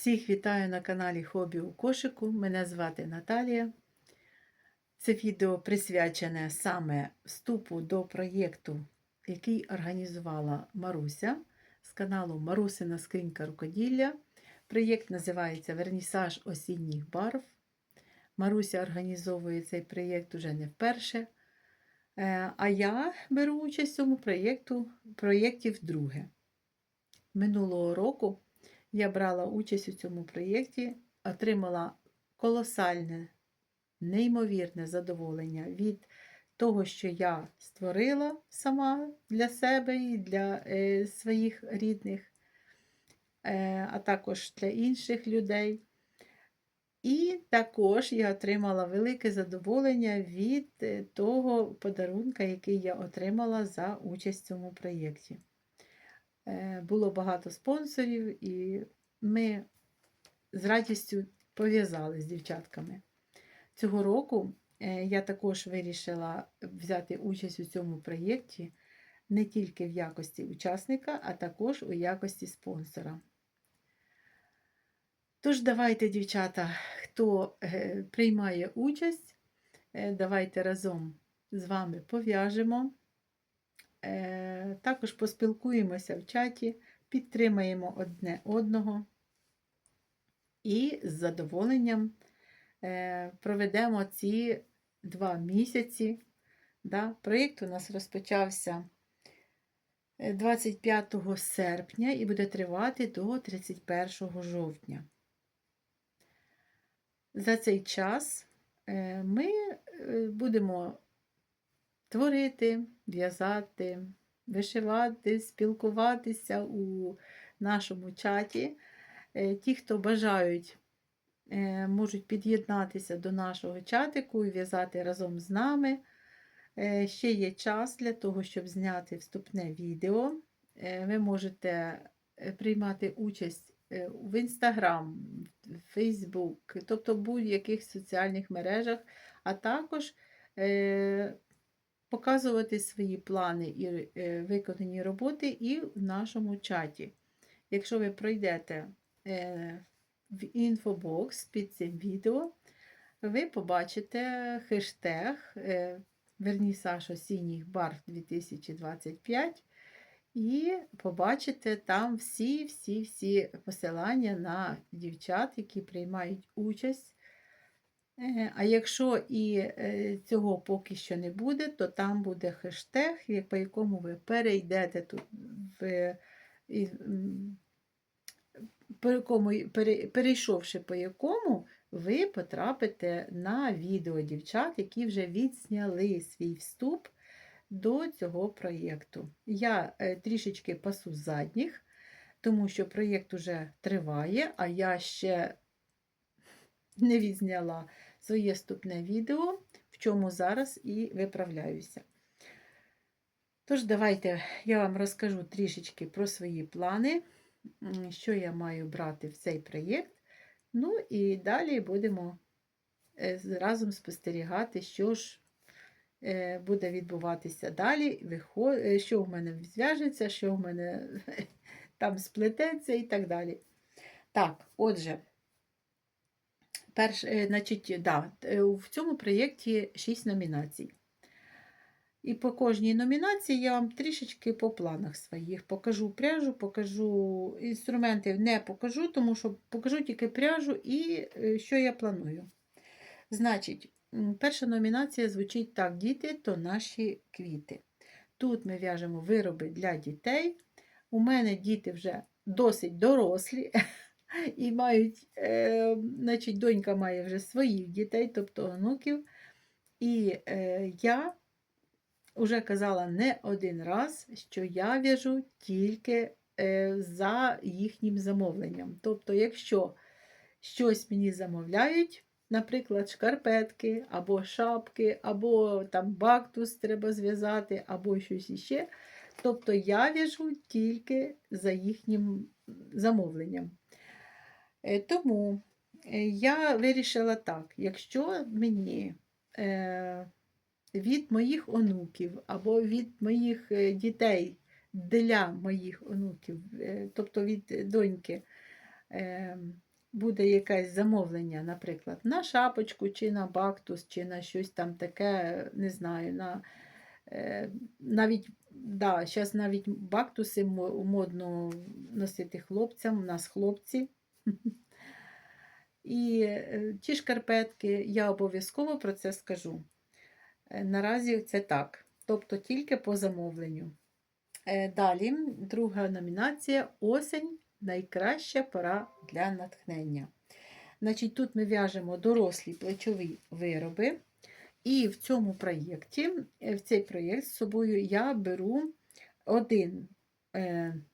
Всіх вітаю на каналі Хобі у кошику. Мене звати Наталія. Це відео присвячене саме вступу до проєкту, який організувала Маруся з каналу Марусина Скринька рукоділля. Проєкт називається Вернісаж осінніх барв. Маруся організовує цей проєкт уже не вперше. Е, А я беру участь в цьому проєкту, проєкті вдруге. Минулого року я брала участь у цьому проєкті, отримала колосальне, неймовірне задоволення від того, що я створила сама для себе і для е, своїх рідних, е, а також для інших людей. І також я отримала велике задоволення від е, того подарунка, який я отримала за участь в цьому проєкті. Е, Було багато спонсорів, і ми з радістю пов'язали з дівчатками. Цього року е, я також вирішила взяти участь у цьому проєкті не тільки в якості учасника, а також у якості спонсора. Тож, давайте, дівчата, хто е, приймає участь, давайте разом з вами пов'яжемо. Е, Також поспілкуємося в чаті, підтримаємо одне одного і з задоволенням е, проведемо ці два місяці. Да? Проєкт у нас розпочався е, 25 серпня і буде тривати до 31 жовтня. За цей час е, ми е, будемо творити, в'язати, вишивати, спілкуватися у нашому чаті. Е, Ті, хто бажають, е, можуть під'єднатися до нашого чатику і в'язати разом з нами. Е, Ще є час для того, щоб зняти вступне відео. Ви можете приймати участь в в Facebook, тобто в будь-яких соціальних мережах, а також показувати свої плани і е, виконані роботи і в нашому чаті. Якщо ви пройдете е, в інфобокс під цим відео, ви побачите хештег Вернісаж осінніх барв 2025 і побачите там всі-всі-всі посилання на дівчат, які приймають участь. Е, А якщо і е, цього поки що не буде, то там буде хештег, по якому ви перейдете тут в, по якому, перейшовши по якому, ви потрапите на відео дівчат, які вже відсняли свій вступ до цього проєкту. Я е, трішечки пасу задніх, тому що проєкт уже триває, а я ще не відзняла своє вступне відео, в чому зараз і виправляюся. Тож, давайте я вам розкажу трішечки про свої плани, що я маю брати в цей проєкт. Ну і далі будемо е, разом спостерігати, що ж е, буде відбуватися далі, е, що в мене зв'яжеться, що в мене там сплететься і так далі. Так, отже, перш, е, значить, да, е, в цьому проєкті 6 номінацій. І по кожній номінації я вам трішечки по планах своїх покажу пряжу, покажу інструментів не покажу, тому що покажу тільки пряжу і е, що я планую. Значить, перша номінація звучить так: діти то наші квіти. Тут ми в'яжемо вироби для дітей. У мене діти вже досить дорослі і мають, е, значить, донька має вже своїх дітей, тобто онуків. І е, я вже казала не один раз, що я в'яжу тільки е, за їхнім замовленням. Тобто, якщо щось мені замовляють, наприклад, шкарпетки, або шапки, або там бактус треба зв'язати, або щось іще, тобто я в'яжу тільки за їхнім замовленням. Е, Тому е, я вирішила так, якщо мені е, від моїх онуків або від моїх дітей для моїх онуків, тобто від доньки, буде якесь замовлення, наприклад, на шапочку, чи на бактус, чи на щось там таке, не знаю, на навіть, да, зараз навіть бактуси модно носити хлопцям, у нас хлопці. І е, ті шкарпетки, я обов'язково про це скажу. Е, Наразі це так, тобто тільки по замовленню. Е, Далі, друга номінація осень найкраща пора для натхнення. Значить, тут ми в'яжемо дорослі плечові вироби. І в цьому проєкті, в цей проєкт з собою я беру один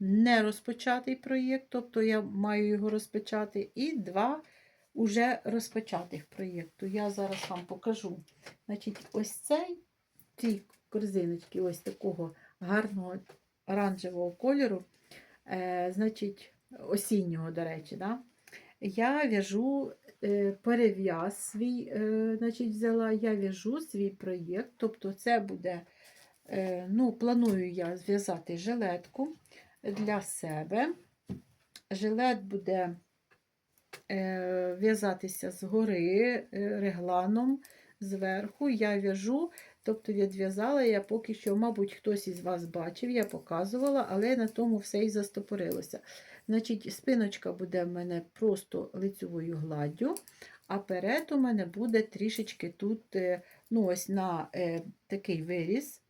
не розпочатий проєкт, тобто я маю його розпочати, і два уже розпочатих проєкту. Я зараз вам покажу. Значить, ось цей, ці корзиночки, ось такого гарного оранжевого кольору, е, значить, осіннього, до речі, да? я в'яжу е, перев'яз свій, е, значить, взяла, я в'яжу свій проєкт, тобто це буде, е, ну, планую я зв'язати жилетку для себе. Жилет буде е, в'язатися згори е, регланом зверху. Я в'яжу, тобто відв'язала я поки що, мабуть, хтось із вас бачив, я показувала, але на тому все і застопорилося. Значить, спиночка буде в мене просто лицевою гладдю, а перед у мене буде трішечки тут, е, ну ось на е, такий виріз.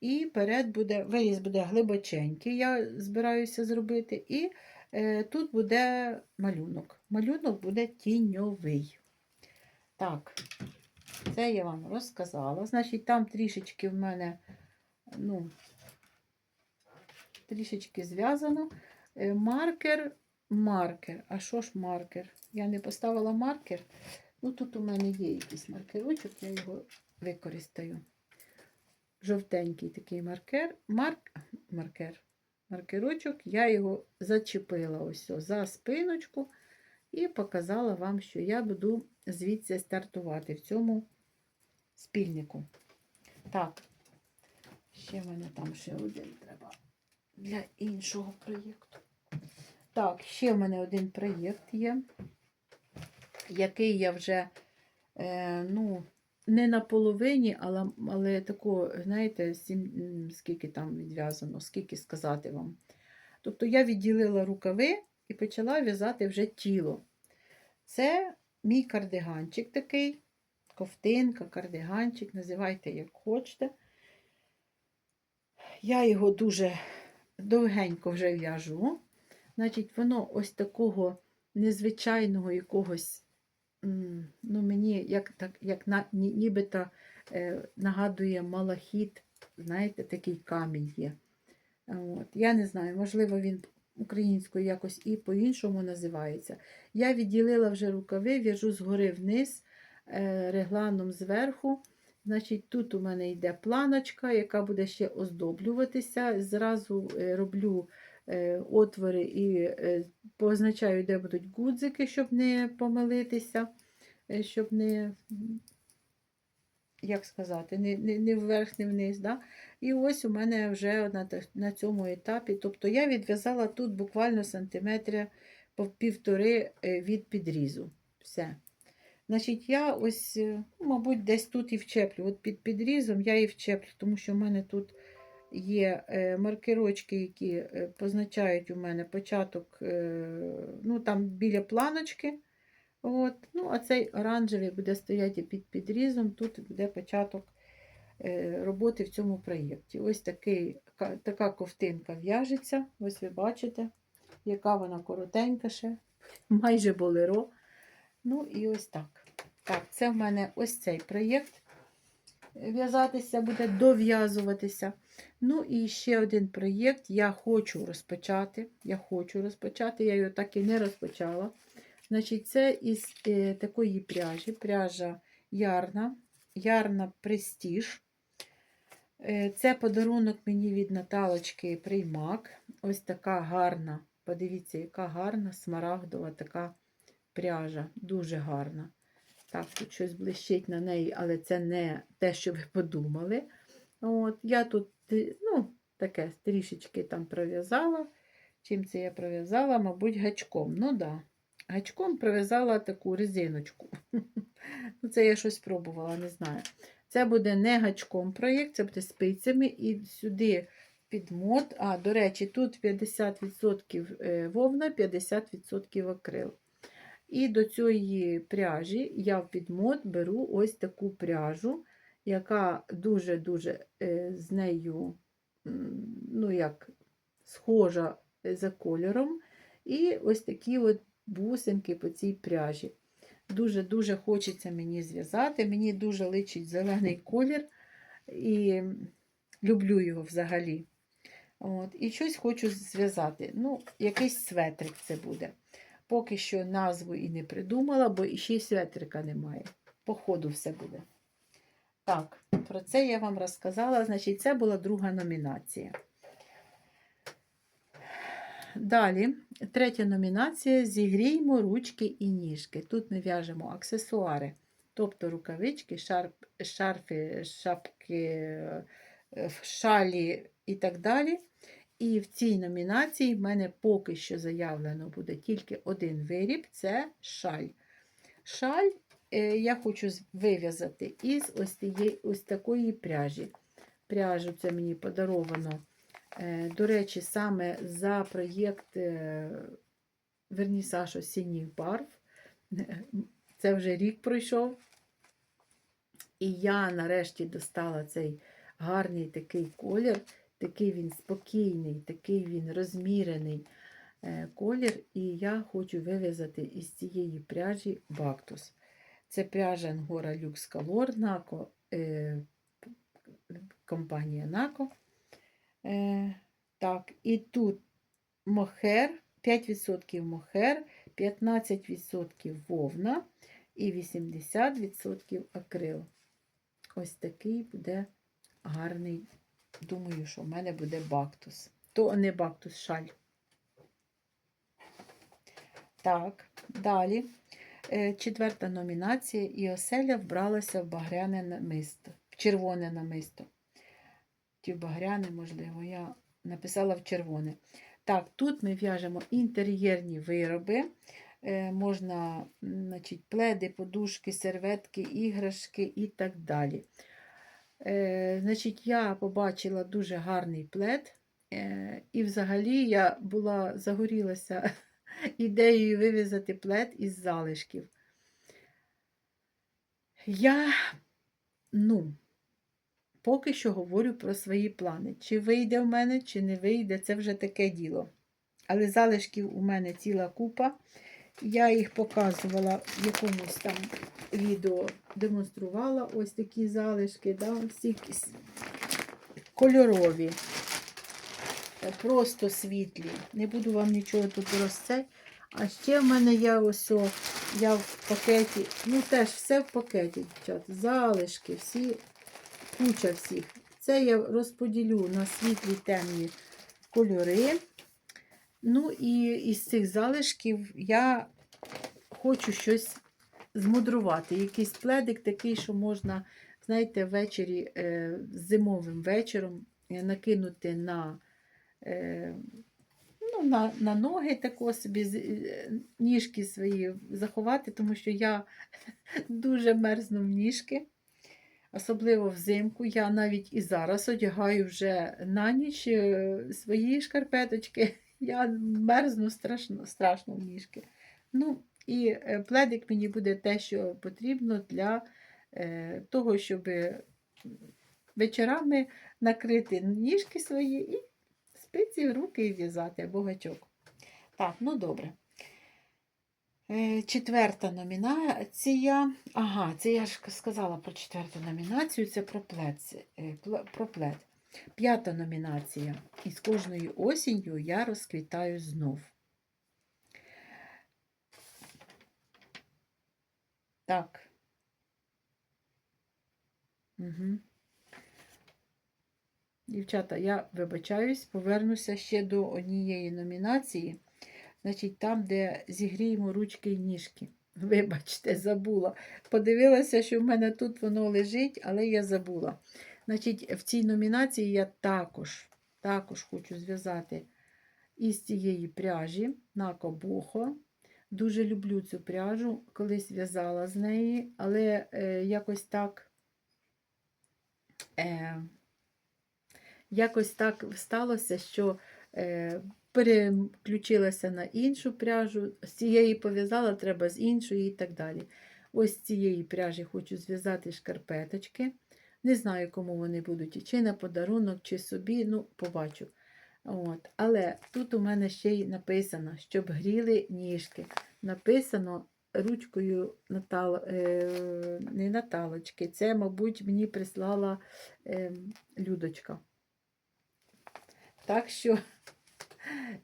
І перед буде, виріз буде глибоченький, я збираюся зробити. І е, тут буде малюнок. Малюнок буде тіньовий. Так, це я вам розказала. Значить, там трішечки в мене, ну, трішечки зв'язано. Е, Маркер, маркер. А що ж маркер? Я не поставила маркер. Ну, тут у мене є якийсь маркерочок, я його використаю. Жовтенький такий маркер. Марк, маркер. Маркерочок, я його зачепила ось за спиночку і показала вам, що я буду звідси стартувати в цьому спільнику. Так, ще в мене там ще один треба для іншого проєкту. Так, ще в мене один проєкт є, який я вже, е, ну, не на половині, але, але тако, знаєте, сім, скільки там відв'язано, скільки сказати вам. Тобто я відділила рукави і почала в'язати вже тіло. Це мій кардиганчик такий, ковтинка, кардиганчик, називайте як хочете. Я його дуже довгенько вже в'яжу. Значить, воно ось такого незвичайного якогось, ну, мені як, так, як на, ні- нібито е, нагадує малахіт, знаєте, такий камінь є. От. Я не знаю, можливо, він українською якось і по-іншому називається. Я відділила вже рукави, в'яжу згори вниз, е, регланом зверху. Значить, тут у мене йде планочка, яка буде ще оздоблюватися. Зразу е, роблю отвори і е, позначаю, де будуть гудзики, щоб не помилитися, е, щоб не, як сказати, не, не, не вверх, не вниз. Да? І ось у мене вже на, на цьому етапі. Тобто я відв'язала тут буквально сантиметря півтори е, від підрізу. Все. Значить, я ось, е, ну, мабуть, десь тут і вчеплю. От під підрізом я і вчеплю, тому що в мене тут є е, маркерочки, які е, позначають у мене початок, е, ну там біля планочки. От. Ну, а цей оранжевий буде стояти під підрізом, тут буде початок роботи в цьому проєкті. Ось такий, така ковтинка в'яжеться, ось ви бачите, яка вона коротенька ще, майже болеро. Ну і ось так. Так, це в мене ось цей проєкт. В'язатися буде, дов'язуватися. Ну і ще один проєкт я хочу розпочати. Я хочу розпочати, я його так і не розпочала. Значить, це із е, такої пряжі, пряжа Ярна, Ярна Престіж. Е, це подарунок мені від Наталочки Приймак. Ось така гарна, подивіться, яка гарна, смарагдова така пряжа. Дуже гарна. Так, тут щось блищить на неї, але це не те, що ви подумали. От, я тут ну, таке трішечки там пров'язала. Чим це я пров'язала? Мабуть, гачком. Ну да, гачком прив'язала таку резиночку. Ну, це я щось пробувала, не знаю. Це буде не гачком проєкт, це буде спицями і сюди під мод. А, до речі, тут 50% е, вовна, 50% акрил. І до цієї пряжі я в підмот беру ось таку пряжу, яка дуже-дуже е, з нею, ну як, схожа е, за кольором. І ось такі от бусинки по цій пряжі. Дуже-дуже хочеться мені зв'язати. Мені дуже личить зелений колір. І люблю його взагалі. От, і щось хочу зв'язати. Ну, якийсь светрик це буде. Поки що назву і не придумала, бо ще й светрика немає. По ходу все буде. Так, про це я вам розказала. Значить, це була друга номінація. Далі, третя номінація Зігріймо ручки і ніжки. Тут ми в'яжемо аксесуари, тобто рукавички, шарп, шарфи, шапки, е, шалі і так далі. І в цій номінації в мене поки що заявлено буде тільки один виріб це шаль. Шаль я хочу вив'язати із ось, тієї, ось такої пряжі. Пряжу це мені подаровано. Е, До речі, саме за проєкт е, Вернісаж осінніх барв. Це вже рік пройшов. І я нарешті достала цей гарний такий колір. Такий він спокійний, такий він розмірений е, колір. І я хочу вив'язати із цієї пряжі бактус. Це пряжа Ангора Lux Color Naco, е, компанія Нако. Е, так, і тут мохер, 5% мохер, 15% вовна і 80% акрил. Ось такий буде гарний. Думаю, що в мене буде бактус. То не бактус, шаль. Так, далі. Е, Четверта номінація. І оселя вбралася в багряне намисто, в червоне намисто. В багряне, можливо, я написала в червоне. Так, тут ми в'яжемо інтер'єрні вироби. Е, можна, значить, пледи, подушки, серветки, іграшки і так далі. Е, значить, я побачила дуже гарний плед. І взагалі я була загорілася ідеєю вив'язати плед із залишків. Я, ну, поки що говорю про свої плани. Чи вийде в мене, чи не вийде, це вже таке діло. Але залишків у мене ціла купа. Я їх показувала в якомусь там відео, демонструвала ось такі залишки, да, всі кольорові, просто світлі. Не буду вам нічого тут розце. А ще в мене є ось, я в пакеті, ну теж все в пакеті, дівчат, залишки, всі, куча всіх. Це я розподілю на світлі темні кольори. Ну і із цих залишків я хочу щось змудрувати. Якийсь пледик такий, що можна, знаєте, ввечері е, зимовим вечором е, накинути на, е, ну, на, на ноги тако собі, е, ніжки свої заховати, тому що я дуже мерзну в ніжки. Особливо взимку. Я навіть і зараз одягаю вже на ніч е, свої шкарпеточки. Я мерзну страшно, страшно в ніжки. Ну, і е, пледик мені буде те, що потрібно для е, того, щоб вечорами накрити ніжки свої і спиці в руки і в'язати або гачок. Так, ну добре. Е, Четверта номінація. Ага, це я ж сказала про четверту номінацію, це про плед. це, е, Про плед. П'ята номінація. І з кожною осінню я розквітаю знов. Так. Угу. Дівчата, я вибачаюсь, повернуся ще до однієї номінації. Значить, там, де зігріємо ручки і ніжки. Вибачте, забула. Подивилася, що в мене тут воно лежить, але я забула. Значить, в цій номінації я також, також хочу зв'язати із цієї пряжі на кобохо. Дуже люблю цю пряжу, колись в'язала з неї, але е, якось так. Е, якось так сталося, що е, переключилася на іншу пряжу, з цієї пов'язала, треба з іншої і так далі. Ось з цієї пряжі хочу зв'язати шкарпеточки. Не знаю, кому вони будуть, чи на подарунок, чи собі, ну, побачу. От. Але тут у мене ще й написано, щоб гріли ніжки. Написано ручкою Натал... е... не Наталочки. Це, мабуть, мені прислала е... Людочка. Так що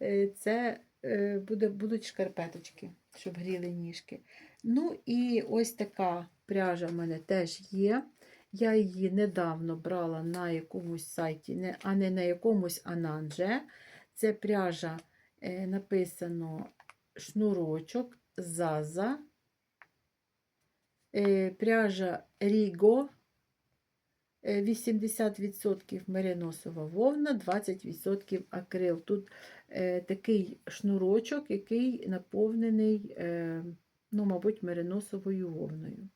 е, це е, буде, будуть шкарпеточки, щоб гріли ніжки. Ну і ось така пряжа в мене теж є. Я її недавно брала на якомусь сайті, а не на якомусь Ананже. Це пряжа е, написано шнурочок, Заза, пряжа Ріго, 80% мериносова вовна, 20% акрил. Тут е, такий шнурочок, який наповнений, е, ну, мабуть, мериносовою вовною.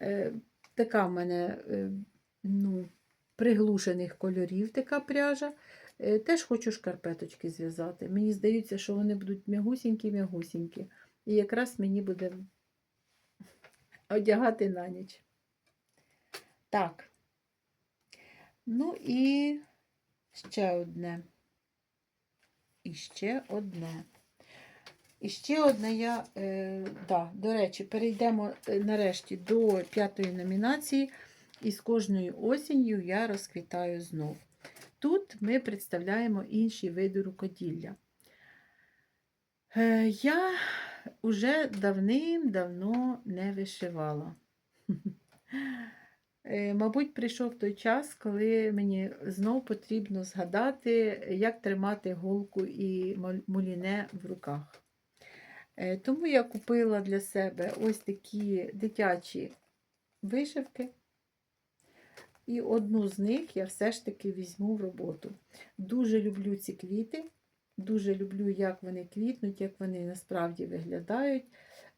Е, така в мене е, ну, приглушених кольорів така пряжа. Е, Теж хочу шкарпеточки зв'язати. Мені здається, що вони будуть м'ягусінькі-м'ягусінькі. І якраз мені буде одягати на ніч. Так. Ну і ще одне. І ще одне. І ще одне я, е, да, до речі, перейдемо е, нарешті до п'ятої номінації. І з кожною осінню я розквітаю знов. Тут ми представляємо інші види рукоділля. Е, я вже давним-давно не вишивала. Е, Мабуть, прийшов той час, коли мені знов потрібно згадати, як тримати голку і муліне в руках. Е, Тому я купила для себе ось такі дитячі вишивки. І одну з них я все ж таки візьму в роботу. Дуже люблю ці квіти, дуже люблю, як вони квітнуть, як вони насправді виглядають.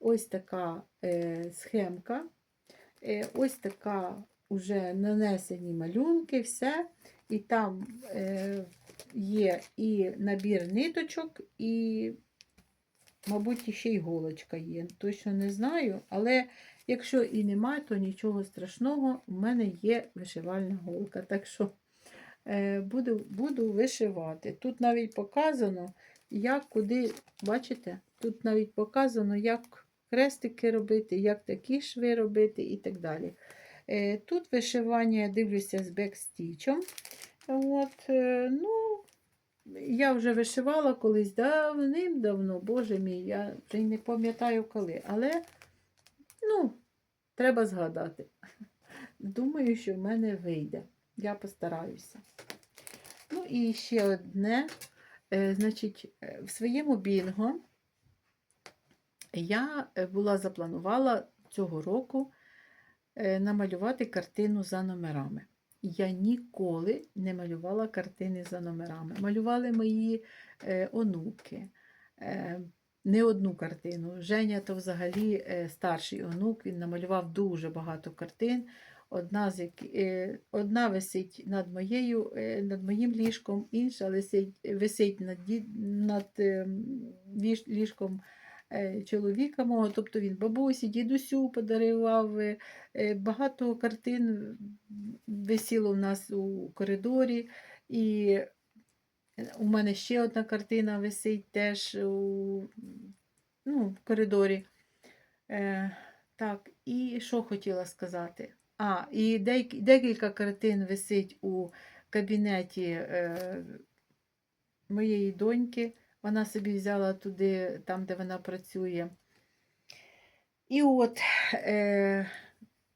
Ось така е, схемка, ось така уже нанесені малюнки, все. І там е, є і набір ниточок, і, мабуть, ще й голочка є. Точно не знаю, але якщо і немає, то нічого страшного. У мене є вишивальна голка. Так що е, буду, буду вишивати. Тут навіть показано, як куди, бачите, тут навіть показано, як хрестики робити, як такі шви робити і так далі. Е, Тут вишивання, я дивлюся з бекстічем. От, е, ну, я вже вишивала колись давним-давно, боже мій, я вже не пам'ятаю коли. Але, ну, треба згадати. Думаю, що в мене вийде. Я постараюся. Ну і ще одне. Е, Значить, в своєму бінго я була запланувала цього року намалювати картину за номерами. Я ніколи не малювала картини за номерами. Малювали мої е, онуки. Е, не одну картину. Женя то взагалі е, старший онук, він намалював дуже багато картин. Одна, з е, одна висить над, моєю, е, над моїм ліжком, інша висить, висить над, над е, ліжком е, чоловіка мого. Тобто він бабусі, дідусю подарував. е, е, Багато картин висіло в нас у коридорі. І у мене ще одна картина висить теж у ну, в коридорі. Е, так, і що хотіла сказати? А, і декілька картин висить у кабінеті е, моєї доньки. Вона собі взяла туди, там, де вона працює. І от, е,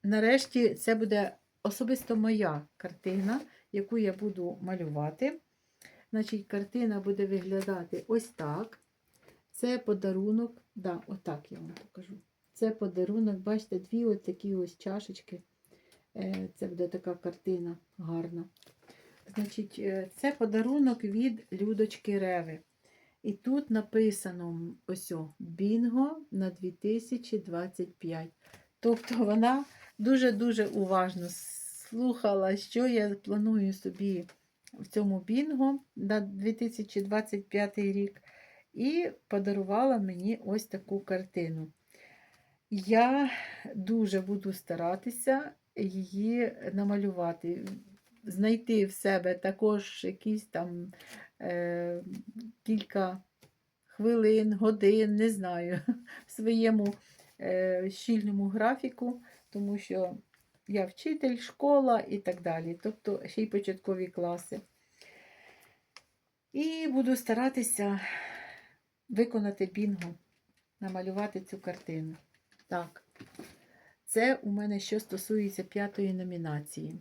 нарешті, це буде особисто моя картина, яку я буду малювати. Значить, картина буде виглядати ось так. Це подарунок, да, отак я вам покажу. Це подарунок, бачите, дві ось такі ось чашечки. Е, Це буде така картина гарна. Значить, е, це подарунок від Людочки Реви. І тут написано ось бінго на 2025. Тобто вона дуже-дуже уважно слухала, що я планую собі в цьому бінго на 2025 рік, і подарувала мені ось таку картину. Я дуже буду старатися її намалювати, знайти в себе також якісь там е, кілька хвилин, годин, не знаю, в своєму е, щільному графіку, тому що я вчитель, школа і так далі, тобто ще й початкові класи. І буду старатися виконати бінго, намалювати цю картину. Так, це у мене що стосується п'ятої номінації.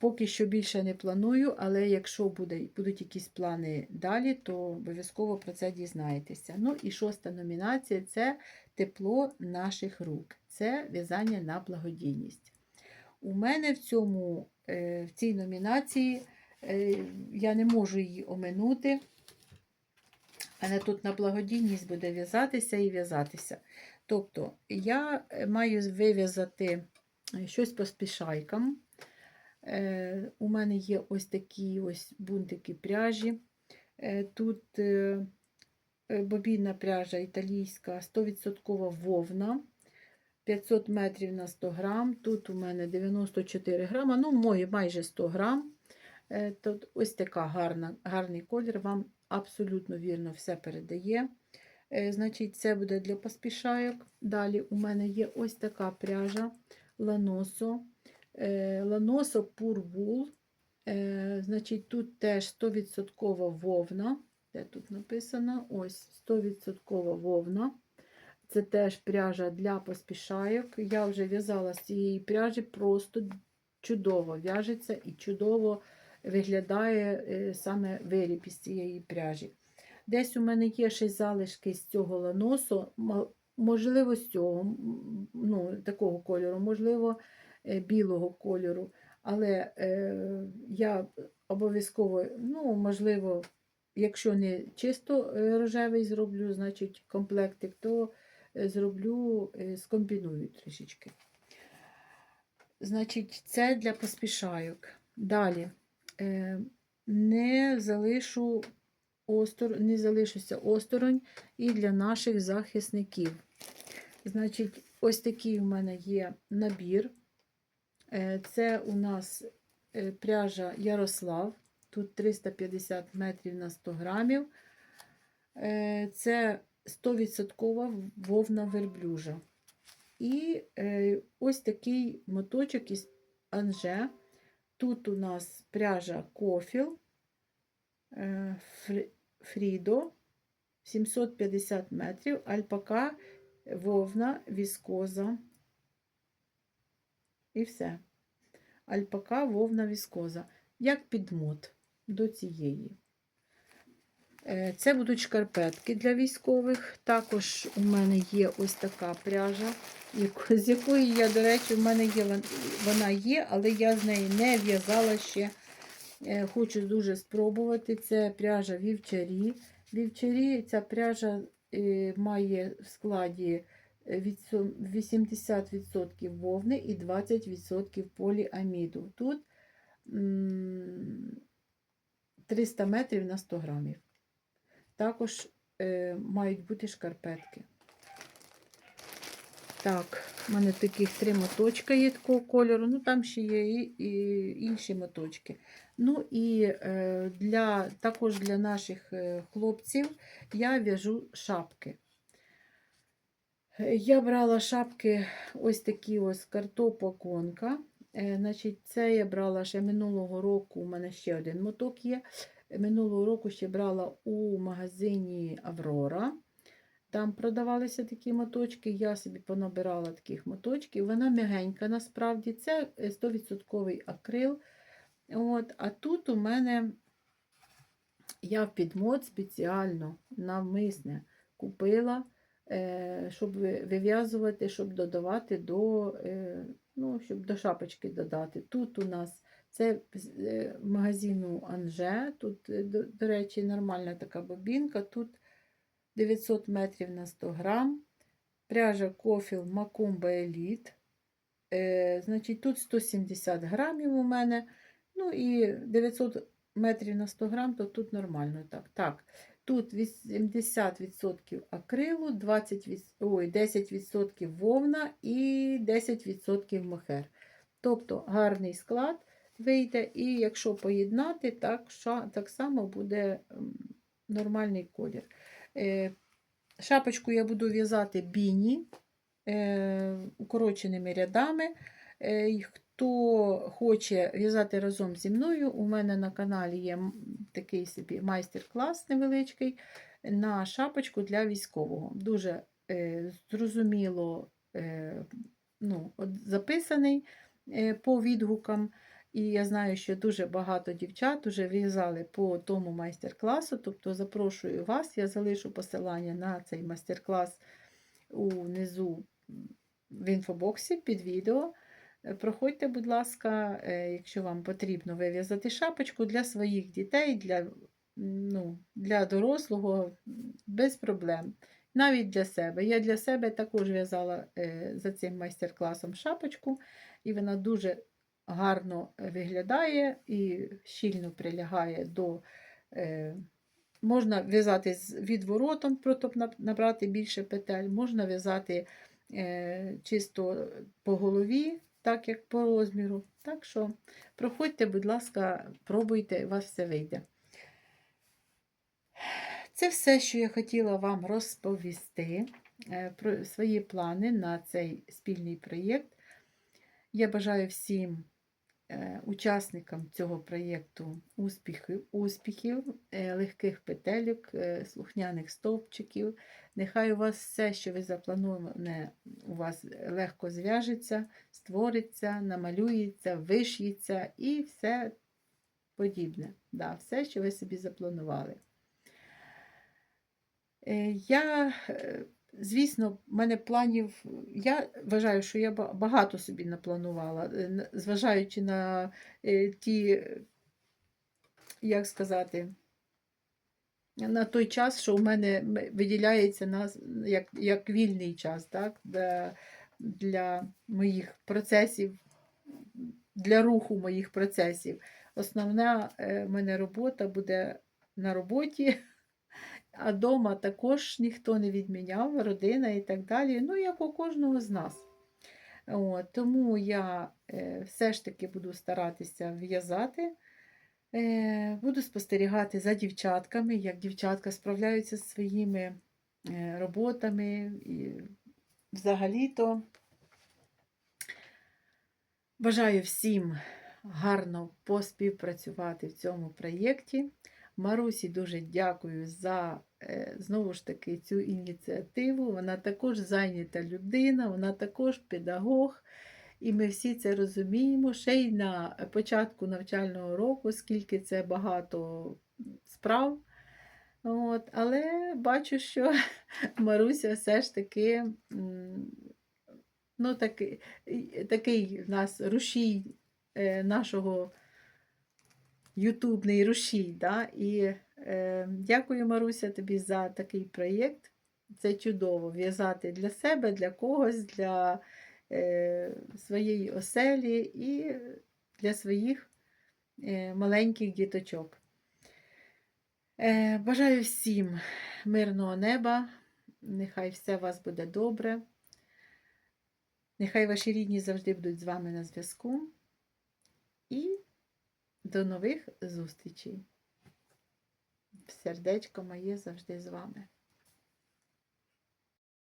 Поки що більше не планую, але якщо буде, будуть якісь плани далі, то обов'язково про це дізнаєтеся. Ну і шоста номінація це тепло наших рук. Це в'язання на благодійність. У мене в, цьому, е, в цій номінації е, я не можу її оминути. Але тут на благодійність буде в'язатися і в'язатися. Тобто я маю вив'язати щось по спішайкам. Е, У мене є ось такі ось бунтики пряжі. Е, Тут е, бобінна пряжа італійська, 100% вовна. 500 метрів на 100 грам. Тут у мене 94 грама, ну, мої майже 100 грам. Тут ось така гарна, гарний колір, вам абсолютно вірно все передає. Значить, це буде для поспішайок. Далі у мене є ось така пряжа Ланосо. Е, Ланосо Пурвул. Значить, тут теж 100% вовна. Де тут написано? Ось 100% вовна. Це теж пряжа для поспішайок. Я вже в'язала з цієї пряжі, просто чудово в'яжеться і чудово виглядає е, саме виріб із цієї пряжі. Десь у мене є ще залишки з цього ланосу, можливо, з цього, ну, такого кольору, можливо, е, білого кольору. Але е, я обов'язково, ну, можливо, якщо не чисто е, рожевий зроблю, значить комплектик, то е, зроблю, е, скомбіную трішечки. Значить, це для поспішайок. Далі е, не залишу остор... не залишуся осторонь і для наших захисників. Значить, ось такий у мене є набір. Е, Це у нас е, пряжа Ярослав. Тут 350 метрів на 100 грамів. Е, Це 100% вовна верблюжа. І ось такий моточок із Анже. Тут у нас пряжа Кофіл Фрідо 750 метрів, альпака, вовна, віскоза. І все. Альпака, вовна, віскоза. Як підмот до цієї. Е, Це будуть шкарпетки для військових. Також у мене є ось така пряжа, з якої я, до речі, в мене є вона є, але я з неї не в'язала ще. Е, Хочу дуже спробувати. Це пряжа вівчарі. Вівчарі ця пряжа е, має в складі 80% вовни і 20% поліаміду. Тут 300 метрів на 100 грамів. Також е, мають бути шкарпетки. Так, у мене таких три моточка є такого кольору, ну там ще є і, і інші моточки. Ну і е, для, також для наших е, хлопців я в'яжу шапки. Е, Я брала шапки ось такі ось картопа конка. Е, Значить, це я брала ще минулого року. У мене ще один моток є. Минулого року ще брала у магазині Аврора. Там продавалися такі моточки. Я собі понабирала таких моточків. Вона м'ягенька насправді. Це е, 100% акрил. От, а тут у мене я в підмот спеціально навмисне купила, е, щоб вив'язувати, щоб додавати до, е, ну, щоб до шапочки додати. Тут у нас Це е, магазину Анже. Тут, е, до, до речі, нормальна така бобінка. Тут 900 метрів на 100 грам. Пряжа Кофіл Макумба Еліт. Е, значить, тут 170 грамів у мене. Ну і 900 метрів на 100 грам, то тут нормально. Так, так. Тут 80% акрилу, 20, ой, 10% вовна і 10% мохер. Тобто гарний склад вийде, і якщо поєднати, так, так само буде нормальний колір. Е, Шапочку я буду в'язати біні е, укороченими рядами. Хто хоче в'язати разом зі мною, у мене на каналі є такий собі майстер-клас невеличкий на шапочку для військового. Дуже е, зрозуміло е, ну, записаний е, по відгукам. І я знаю, що дуже багато дівчат вже в'язали по тому майстер-класу. Тобто запрошую вас, я залишу посилання на цей майстер-клас унизу в інфобоксі під відео. Проходьте, будь ласка, е, якщо вам потрібно вив'язати шапочку для своїх дітей, для, ну, для дорослого без проблем. Навіть для себе. Я для себе також в'язала е, за цим майстер-класом шапочку, і вона дуже гарно виглядає і щільно прилягає до. Е, можна в'язати з відворотом, тобто набрати більше петель, можна в'язати чисто по голові, так як по розміру. Так що проходьте, будь ласка, пробуйте, у вас все вийде. Це все, що я хотіла вам розповісти е, про свої плани на цей спільний проєкт. Я бажаю всім учасникам цього проєкту успіхів, успіхів, е, легких петельок, е, слухняних стовпчиків. Нехай у вас все, що ви заплановане, у вас легко зв'яжеться, створиться, намалюється, виш'ється і все подібне. Да, все, що ви собі запланували. Е, Я, е, звісно, в мене планів, я вважаю, що я багато собі напланувала, е, зважаючи на е, ті, як сказати, на той час, що у мене виділяється на, як, як вільний час, так, для, для моїх процесів, для руху моїх процесів. Основна е, в мене робота буде на роботі. А вдома також ніхто не відміняв, родина і так далі. Ну, як у кожного з нас. От, тому я е, все ж таки буду старатися в'язати. Е, буду спостерігати за дівчатками, як дівчатка справляються зі своїми е, роботами. І взагалі-то бажаю всім гарно поспівпрацювати в цьому проєкті. Марусі дуже дякую за знову ж таки цю ініціативу. Вона також зайнята людина, вона також педагог. І ми всі це розуміємо. Ще й на початку навчального року, скільки це багато справ. От, але бачу, що Маруся все ж таки ну, такий, такий в нас рушій е, нашого ютубний рушій. Да? І е, дякую, Маруся, тобі за такий проєкт. Це чудово в'язати для себе, для когось, для е, своєї оселі і для своїх е, маленьких діточок. Е, бажаю всім мирного неба, нехай все у вас буде добре. Нехай ваші рідні завжди будуть з вами на зв'язку. І до нових зустрічей. Сердечко моє завжди з вами.